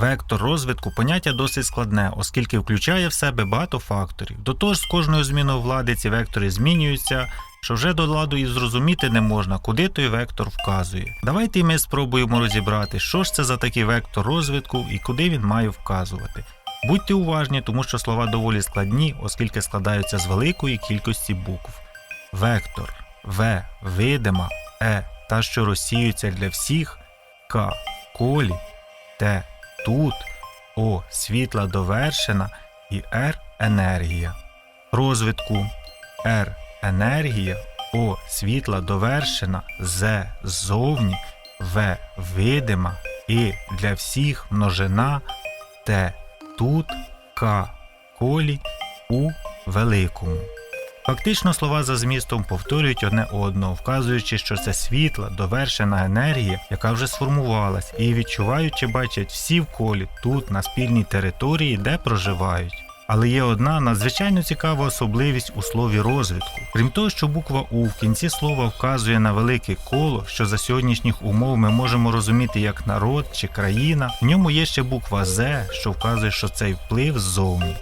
Вектор розвитку поняття досить складне, оскільки включає в себе багато факторів. До того ж, з кожною зміною влади ці вектори змінюються, що вже до ладу і зрозуміти не можна, куди той вектор вказує. Давайте і ми спробуємо розібрати, що ж це за такий вектор розвитку і куди він має вказувати. Будьте уважні, тому що слова доволі складні, оскільки складаються з великої кількості букв. Вектор, В, видима, Е, та, що розсіюється для всіх, К, колі, Т, тут, О, світла довершена і Р енергія. Розвитку Р енергія, О світла довершена, З ззовні, В видима, І для всіх множина, Т тут, К колі, У великому. Фактично слова за змістом повторюють одне одного, вказуючи, що це світла, довершена енергія, яка вже сформувалась, і відчувають чи бачать всі в колі тут, на спільній території, де проживають. Але є одна надзвичайно цікава особливість у слові розвитку. Крім того, що буква У в кінці слова вказує на велике коло, що за сьогоднішніх умов ми можемо розуміти як народ чи країна. В ньому є ще буква З, що вказує, що цей вплив ззовні.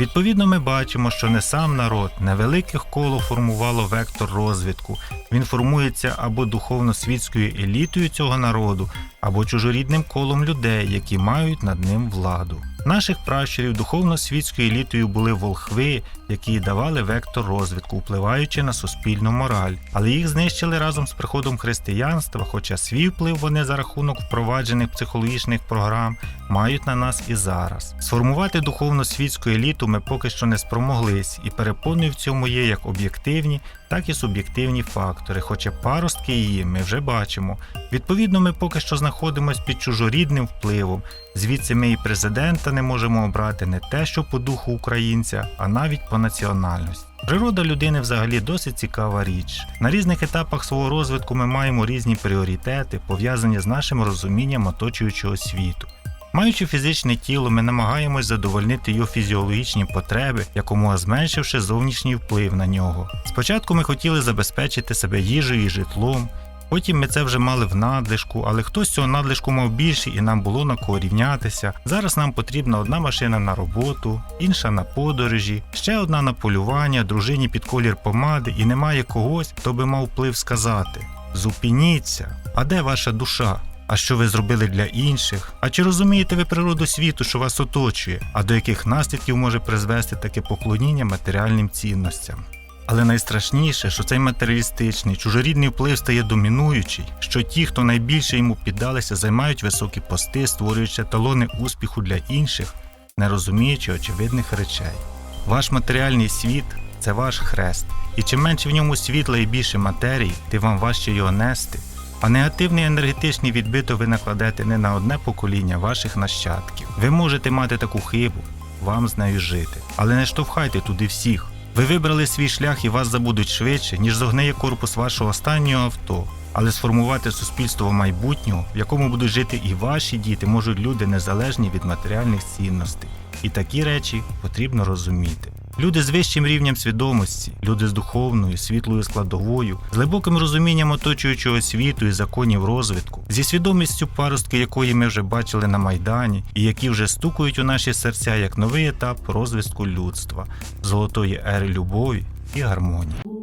Відповідно, ми бачимо, що не сам народ, невеликих коло формувало вектор розвитку. Він формується або духовно-світською елітою цього народу, або чужорідним колом людей, які мають над ним владу. Наших пращурів духовно-світською елітою були волхви, які давали вектор розвитку, впливаючи на суспільну мораль, але їх знищили разом з приходом християнства, хоча свій вплив вони за рахунок впроваджених психологічних програм мають на нас і зараз. Сформувати духовно-світську еліту ми поки що не спромоглись, і перепоною в цьому є як об'єктивні, так і суб'єктивні фактори, хоча паростки її ми вже бачимо. Відповідно, ми поки що знаходимося під чужорідним впливом. Звідси ми і президента не можемо обрати не те, що по духу українця, а навіть по національності. Природа людини взагалі досить цікава річ. На різних етапах свого розвитку ми маємо різні пріоритети, пов'язані з нашим розумінням оточуючого світу. Маючи фізичне тіло, ми намагаємось задовольнити його фізіологічні потреби, якомога зменшивши зовнішній вплив на нього. Спочатку ми хотіли забезпечити себе їжею і житлом. Потім ми це вже мали в надлишку, але хтось цього надлишку мав більше і нам було на кого рівнятися. Зараз нам потрібна одна машина на роботу, інша на подорожі, ще одна на полювання, дружині під колір помади, і немає когось, хто би мав вплив сказати: Зупиніться, а де ваша душа? А що ви зробили для інших? А чи розумієте ви природу світу, що вас оточує? А до яких наслідків може призвести таке поклоніння матеріальним цінностям? Але найстрашніше, що цей матеріалістичний, чужорідний вплив стає домінуючий, що ті, хто найбільше йому піддалися, займають високі пости, створюючи еталони успіху для інших, не розуміючи очевидних речей. Ваш матеріальний світ це ваш хрест, і чим менше в ньому світла і більше матерії, тим вам важче його нести. А негативний енергетичний відбиток ви накладете не на одне покоління ваших нащадків. Ви можете мати таку хибу, вам з нею жити, але не штовхайте туди всіх. Ви вибрали свій шлях і вас забудуть швидше, ніж зогниє корпус вашого останнього авто. Але сформувати суспільство майбутнього, в якому будуть жити і ваші діти, можуть люди незалежні від матеріальних цінностей. І такі речі потрібно розуміти. Люди з вищим рівнем свідомості, люди з духовною, світлою складовою, з глибоким розумінням оточуючого світу і законів розвитку, зі свідомістю паростки, якої ми вже бачили на Майдані, і які вже стукають у наші серця як новий етап розвитку людства, золотої ери любові і гармонії.